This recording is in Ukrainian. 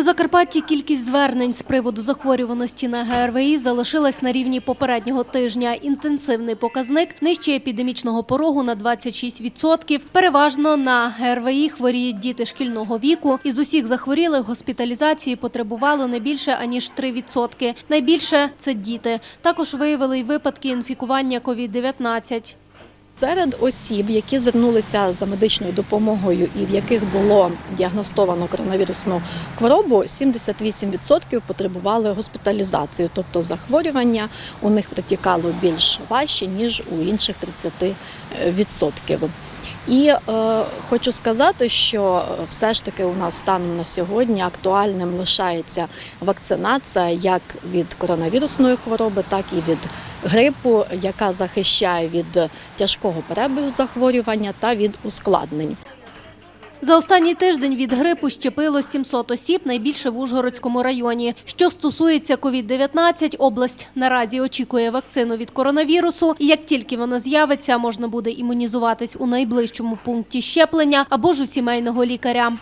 На Закарпатті кількість звернень з приводу захворюваності на ГРВІ залишилась на рівні попереднього тижня. Інтенсивний показник нижче епідемічного порогу на 26%. Переважно на ГРВІ хворіють діти шкільного віку. Із усіх захворілих госпіталізації потребувало не більше аніж 3%. Найбільше це діти. Також виявили й випадки інфікування COVID-19. Серед осіб, які звернулися за медичною допомогою і в яких було діагностовано коронавірусну хворобу, 78% потребували госпіталізації, тобто захворювання у них протікало більш важче, ніж у інших 30%. І е, хочу сказати, що все ж таки у нас станом на сьогодні актуальним лишається вакцинація як від коронавірусної хвороби, так і від грипу, яка захищає від тяжкого перебігу захворювання та від ускладнень. За останній тиждень від грипу щепило 700 осіб, найбільше в Ужгородському районі. Що стосується COVID-19, область наразі очікує вакцину від коронавірусу. Як тільки вона з'явиться, можна буде імунізуватись у найближчому пункті щеплення або ж у сімейного лікаря.